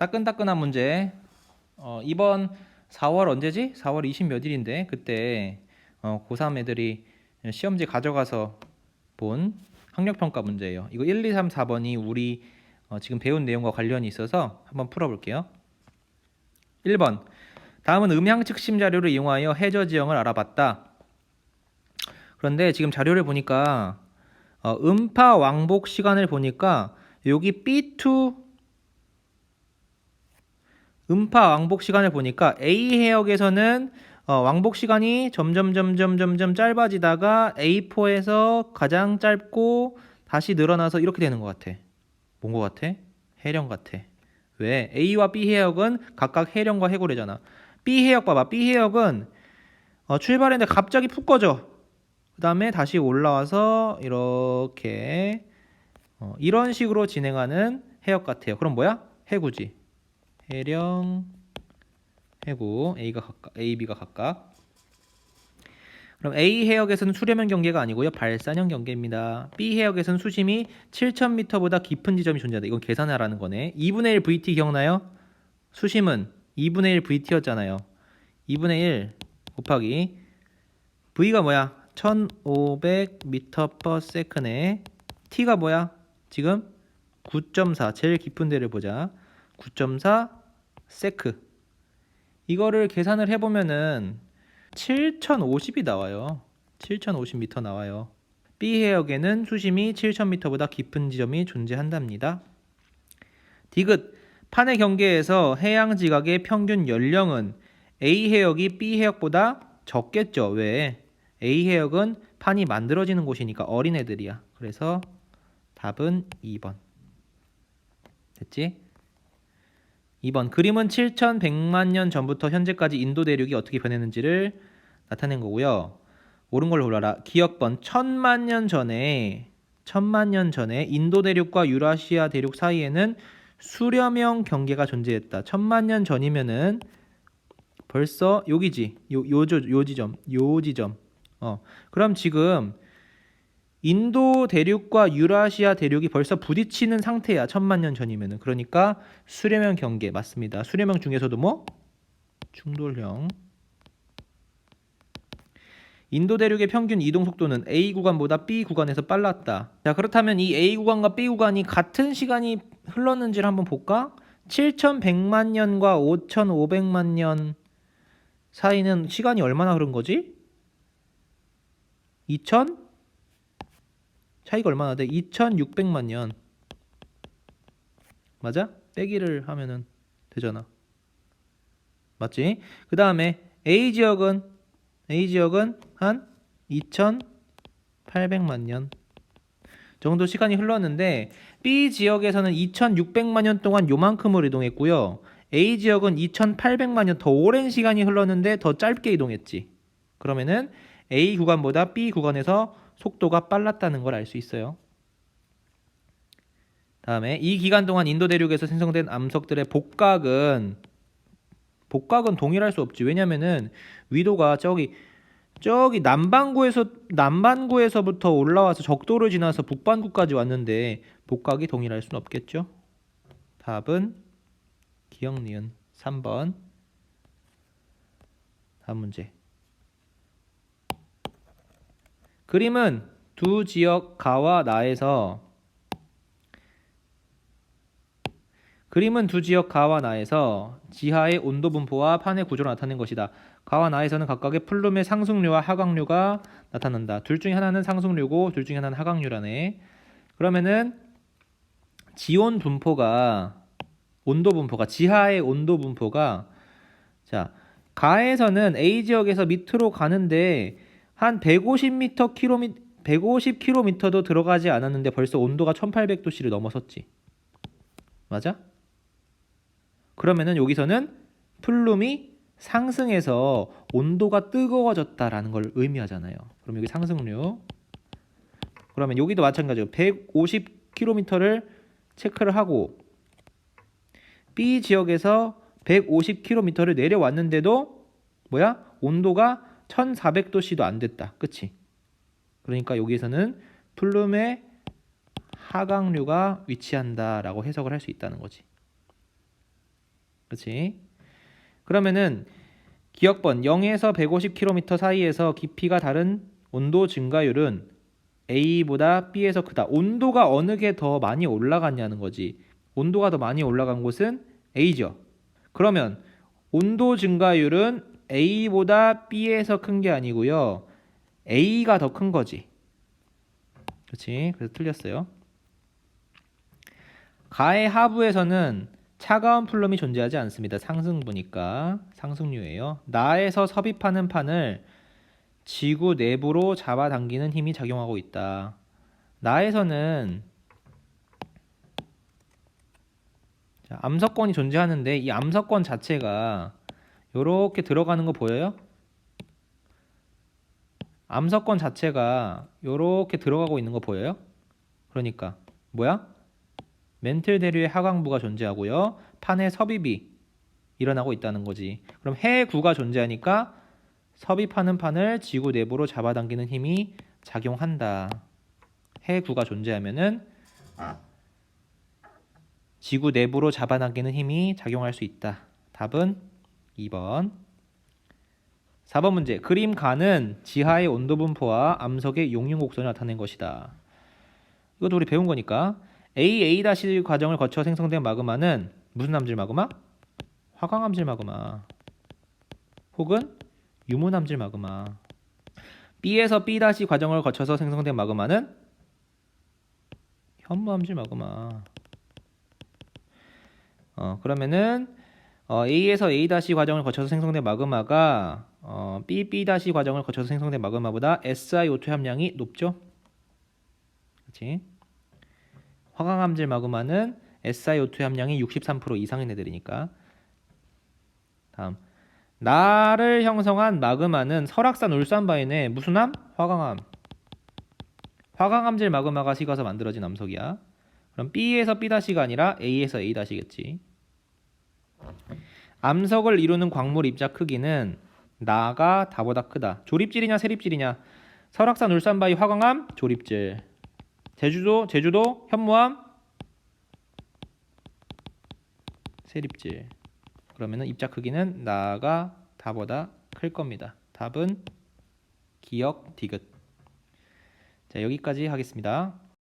따끈따끈한 문제. 어, 이번 4월 언제지? 4월 20 몇 일인데 그때 어, 고3 애들이 시험지 가져가서 본 학력평가 문제예요. 이거 1, 2, 3, 4번이 우리 어, 지금 배운 내용과 관련이 있어서 한번 풀어볼게요. 1번. 다음은 음향 측심 자료를 이용하여 해저 지형을 알아봤다. 그런데 지금 자료를 보니까 어, 음파 왕복 시간을 보니까 여기 B2 음파 왕복 시간을 보니까 A 해역에서는 어, 왕복 시간이 점점 점점 점점 짧아지다가 A4에서 가장 짧고 다시 늘어나서 이렇게 되는 것 같아. 뭔 것 같아? 해령 같아. 왜? A와 B 해역은 각각 해령과 해고래잖아. B 해역 봐봐. B 해역은 어, 출발했는데 갑자기 푹 꺼져. 그 다음에 다시 올라와서 이렇게 어, 이런 식으로 진행하는 해역 같아요. 그럼 뭐야? 해구지. 해령, 해구 A가 각각, A, B가 각각. 그럼 A 해역에서는 수렴형 경계가 아니고요 발산형 경계입니다. B 해역에서는 수심이 7,000m보다 깊은 지점이 존재한다. 이건 계산하라는 거네. 2분의 1 VT 기억나요? 수심은 2분의 1 VT였잖아요. 2분의 1 곱하기 V가 뭐야? 1,500m/s에 T가 뭐야? 지금 9.4 제일 깊은 데를 보자. 9.4 세크. 이거를 계산을 해보면은 7050이 나와요. 7050m 나와요. B 해역에는 수심이 7000m보다 깊은 지점이 존재한답니다. 디귿 판의 경계에서 해양 지각의 평균 연령은 A 해역이 B 해역보다 적겠죠. 왜? A 해역은 판이 만들어지는 곳이니까 어린애들이야. 그래서 답은 2번. 됐지? 2번 그림은 7,100만 년 전부터 현재까지 인도 대륙이 어떻게 변했는지를 나타낸 거고요. 옳은 걸로 골라라. 기억번 천만 년 전에 천만 년 전에 인도 대륙과 유라시아 대륙 사이에는 수렴형 경계가 존재했다. 천만 년 전이면은 벌써 여기지. 요 요저 요 지점. 요 지점. 어. 그럼 지금 인도 대륙과 유라시아 대륙이 벌써 부딪히는 상태야. 천만 년 전이면은. 그러니까 수렴형 경계 맞습니다. 수렴형 중에서도 뭐 충돌형. 인도 대륙의 평균 이동 속도는 A 구간보다 B 구간에서 빨랐다. 자, 그렇다면 이 A 구간과 B 구간이 같은 시간이 흘렀는지를 한번 볼까? 7,100만 년과 5,500만 년 사이는 시간이 얼마나 흐른 거지? 2,000 차이가 얼마나 돼? 2,600만 년. 맞아? 빼기를 하면은 되잖아. 맞지? 그 다음에 A 지역은 A 지역은 한 2,800만 년 정도 시간이 흘렀는데 B 지역에서는 2,600만 년 동안 요만큼을 이동했고요. A 지역은 2,800만 년 더 오랜 시간이 흘렀는데 더 짧게 이동했지. 그러면은 A 구간보다 B 구간에서 속도가 빨랐다는 걸 알 수 있어요. 다음에 이 기간 동안 인도 대륙에서 생성된 암석들의 복각은 복각은 동일할 수 없지. 왜냐면은 위도가 저기 저기 남반구에서 남반구에서부터 올라와서 적도를 지나서 북반구까지 왔는데 복각이 동일할 수는 없겠죠. 답은 기억 니은 3번. 다음 문제. 그림은 두 지역 가와 나에서 그림은 두 지역 가와 나에서 지하의 온도 분포와 판의 구조를 나타낸 것이다. 가와 나에서는 각각의 플룸의 상승류와 하강류가 나타난다. 둘 중에 하나는 상승류고 둘 중에 하나는 하강류라네. 그러면은 지온 분포가 온도 분포가 지하의 온도 분포가 자 가에서는 A 지역에서 밑으로 가는데 한 150m 킬로미 150km도 들어가지 않았는데 벌써 온도가 1800도씨를 넘어섰지. 맞아? 그러면은 여기서는 플룸이 상승해서 온도가 뜨거워졌다라는 걸 의미하잖아요. 그럼 여기 상승류. 그러면 여기도 마찬가지로 150km를 체크를 하고 B 지역에서 150km를 내려왔는데도 뭐야? 온도가 1400도씨도 안 됐다. 그치? 그러니까 여기에서는 플룸의 하강류가 위치한다라고 해석을 할 수 있다는 거지. 그렇지? 그러면은 기억번 0에서 150km 사이에서 깊이가 다른 온도 증가율은 A보다 B에서 크다. 온도가 어느 게 더 많이 올라갔냐는 거지. 온도가 더 많이 올라간 곳은 A죠. 그러면 온도 증가율은 A보다 B에서 큰 게 아니고요. A가 더 큰 거지. 그렇지? 그래서 틀렸어요. 가의 하부에서는 차가운 플룸이 존재하지 않습니다. 상승부니까 상승류예요. 나에서 섭입하는 판을 지구 내부로 잡아당기는 힘이 작용하고 있다. 나에서는 자, 암석권이 존재하는데 이 암석권 자체가 이렇게 들어가는 거 보여요? 암석권 자체가 이렇게 들어가고 있는 거 보여요? 그러니까 뭐야? 멘틀 대류의 하강부가 존재하고요. 판의 섭입이 일어나고 있다는 거지. 그럼 해구가 존재하니까 섭입하는 판을 지구 내부로 잡아당기는 힘이 작용한다. 해구가 존재하면은 지구 내부로 잡아당기는 힘이 작용할 수 있다. 답은 2번. 4번 문제. 그림 가는 지하의 온도 분포와 암석의 용융 곡선을 나타낸 것이다. 이것도 우리 배운 거니까 A A 다시 과정을 거쳐 생성된 마그마는 무슨 암질 마그마? 화강 암질 마그마. 혹은 유문 암질 마그마. B에서 B 과정을 거쳐서 생성된 마그마는 현무 암질 마그마. 어, 그러면은 어, A에서 A 다시 과정을 거쳐서 생성된 마그마가 어, B B 다시 과정을 거쳐서 생성된 마그마보다 SiO2 함량이 높죠? 그렇지? 화강암질 마그마는 SiO2 함량이 63% 이상인 애들이니까. 다음 나를 형성한 마그마는 설악산 울산바인의 무슨 암? 화강암. 화강암질 마그마가 식어서 만들어진 암석이야. 그럼 B에서 B-가 아니라 A에서 A-겠지. 암석을 이루는 광물 입자 크기는 나가 다보다 크다. 조립질이냐 세립질이냐? 설악산 울산바위 화강암 조립질. 제주도 제주도 현무암 세립질. 그러면은 입자 크기는 나가 다보다 클 겁니다. 답은 기억 디귿. 자 여기까지 하겠습니다.